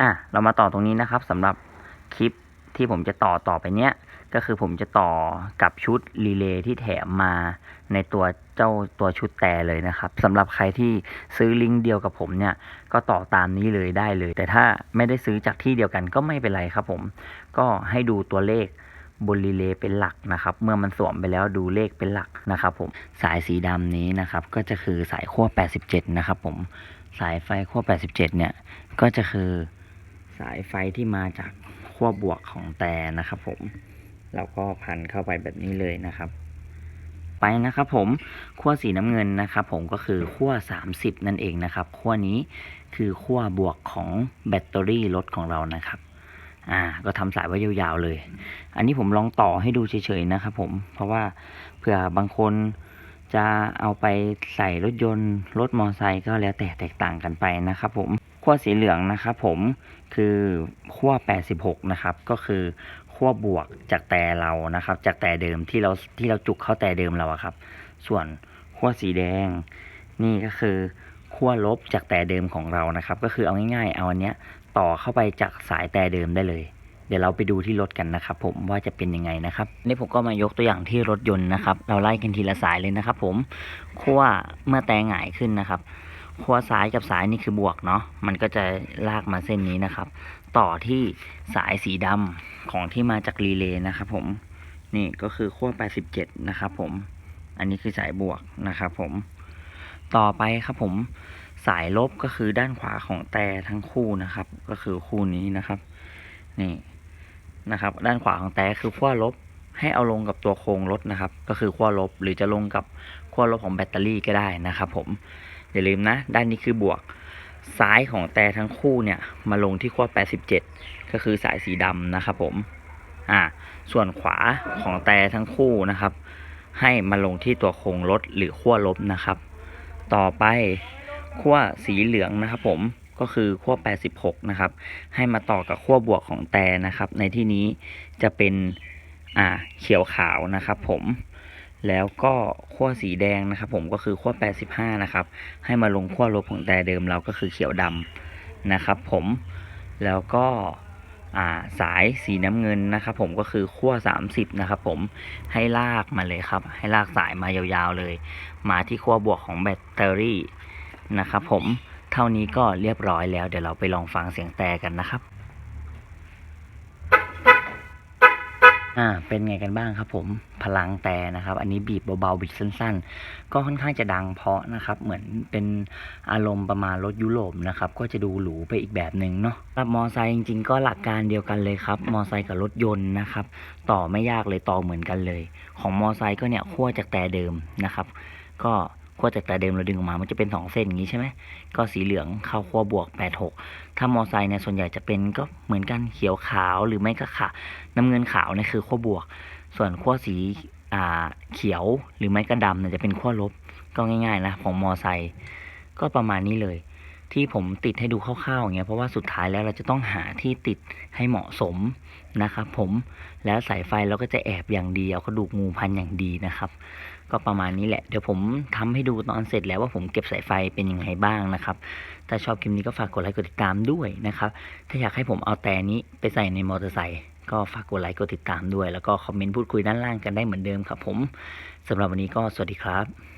อะเรามาต่อตรงนี้นะครับสำหรับคลิปที่ผมจะต่อต่อไปเนี้ยก็คือผมจะต่อกับชุดรีเลย์ที่แถมมาในตัวเจ้าตัวชุดแต่เลยนะครับสำหรับใครที่ซื้อลิงก์เดียวกับผมเนี่ยก็ต่อตามนี้เลยได้เลย แต่ถ้าไม่ได้ซื้อจากที่เดียวกันก็ไม่เป็นไรครับผมก็ให้ดูตัวเลขบนรีเลย์เป็นหลักนะครับ เมื่อมันสวมไปแล้วดูเลขเป็นหลักนะครับผมสายสีดำนี้นะครับ ก็จะคือสายขั้ว87 นะครับผมสายไฟขั้ว87 เนี่ยก็จะคือ สายไฟที่มาจากขั้วบวกของแต่นะครับผมเราก็พันเข้าไปแบบนี้เลยนะครับ ไปนะครับผมขั้วสีน้ำเงินนะครับผมก็คือขั้ว 30 นั่นเองนะครับขั้วนี้คือขั้วบวกของแบตเตอรี่รถของเรานะครับอ่าก็ทำสายไว้ยาวๆเลย อันนี้ผมลองต่อให้ดูเฉยๆนะครับผมเพราะว่าเผื่อบางคนจะเอาไปใส่รถยนต์รถมอเตอร์ไซค์ก็แล้วแต่แตกต่างกันไปนะครับผม ขั้วสีเหลืองนะครับผมคือขั้ว 86 นะครับ ก็คือขั้วบวกจากแต่เรานะครับ จากแต่เดิมที่เราที่เราจุกเข้าแต่เดิมเราอะครับ ส่วนขั้วสีแดง นี่ก็คือขั้วลบจากแต่เดิมของเรานะครับ ก็คือเอาง่ายๆ เอาอันเนี้ยต่อเข้าไปจากสายแต่เดิมได้เลย เดี๋ยวเราไปดูที่รถกันนะครับ ผมว่าจะเป็นยังไงนะครับนี่ผมก็มายกตัวอย่างที่รถยนต์นะครับ เราไล่กันทีละสายเลยนะครับ ผมขั้วเมื่อแต่หงายขึ้นนะครับ ขั้วซ้ายกับซ้ายนี่คือบวกเนาะมันก็จะลากมาเส้นนี้นะครับ ต่อที่สายสีดำของที่มาจากรีเลย์นะครับผมนี่ก็คือขั้ว87 นะครับผม อันนี้คือสายบวกนะครับผม ต่อไปครับผมสายลบก็คือด้านขวาของแต่ทั้งคู่นะครับ ก็คือคู่นี้นะครับ นี่นะครับ ด้านขวาของแต่คือขั้วลบให้เอาลงกับตัวโครงรถนะครับ ก็คือขั้วลบหรือจะลงกับขั้วลบของแบตเตอรี่ก็ได้นะครับผม อย่าลืมนะ ด้านนี้คือบวก ซ้ายของแต่ทั้งคู่เนี่ย มาลงที่ขั้ว 87 ก็คือสายสีดำนะครับผม อ่า ส่วนขวาของแต่ทั้งคู่นะครับ ให้มาลงที่ตัวโครงรถหรือขั้วลบนะครับ ต่อไปขั้วสีเหลืองนะครับผมก็คือขั้ว 86 นะครับ ให้มาต่อกับขั้วบวกของแต่นะครับ ในที่นี้จะเป็น อ่า เขียวขาวนะครับผม แล้วก็ขั้วสีแดงนะครับ ผมก็คือขั้ว85 นะครับ ให้มาลงขั้วลบของแต่เดิมเราก็คือเขียวดำนะครับ ผมแล้วก็าสายสีน้ำเงินนะครับผมก็คือขั้ว 30 นะครับผมให้ลากมาเลยครับ ให้ลากสายมายาวๆเลย มาที่ขั้วบวกของแบตเตอรี่นะครับผมเท่านี้ก็เรียบร้อยแล้ว เดี๋ยวเราไปลองฟังเสียงแต่กันนะครับอ่าเป็นไงกันบ้างครับผม พลังแต่นะครับ อันนี้บีบเบาๆบีบสั้น ๆ ก็ค่อนข้างจะดังเพาะนะครับ เหมือนเป็นอารมณ์ประมาณรถยุโรปนะครับ ก็จะดูหรูไปอีกแบบหนึ่งเนาะรับมอไซค์จริงๆ ก็หลักการเดียวกันเลยครับ มอไซค์กับรถยนต์นะครับ ต่อไม่ยากเลยต่อเหมือนกันเลย ของมอไซค์ก็เนี่ยขั้วจากแต่เดิมนะครับ ก็ ขั้วจากแต่เดิมเราดึงออกมามันจะเป็นสองเส้นอย่างนี้ใช่ไหมก็สีเหลืองเข้าขั้วบวก 86 ถ้ามอไซค์เนี่ยส่วนใหญ่จะเป็นก็เหมือนกันเขียวขาวหรือไม่ก็ขาวน้ำเงินขาวเนี่ยคือขั้วบวก ส่วนขั้วสีอ่าเขียวหรือไม่ก็ดำเนี่ยจะเป็นขั้วลบก็ง่ายๆนะของมอไซค์ก็ประมาณนี้เลย ที่ผมติดให้ดูคร่าวๆอย่างเงี้ยเพราะว่าสุดท้ายแล้วเราจะต้องหาที่ติดให้เหมาะสมนะครับผมแล้วสายไฟเราก็จะแอบอย่างดีเอากระดูกงูพันอย่างดีนะครับ ก็ประมาณนี้แหละเดี๋ยวผมทำให้ดูตอนเสร็จแล้วว่าผมเก็บสายไฟเป็นยังไงบ้างนะครับถ้าชอบคลิปนี้ก็ฝากกดไลค์กดติดตามด้วยนะครับถ้าอยากให้ผมเอาแต่นี้ไปใส่ในมอเตอร์ไซค์ก็ฝากกดไลค์กดติดตามด้วย แล้วก็คอมเมนต์พูดคุยด้านล่างกันได้เหมือนเดิมครับผมสำหรับวันนี้ก็สวัสดีครับ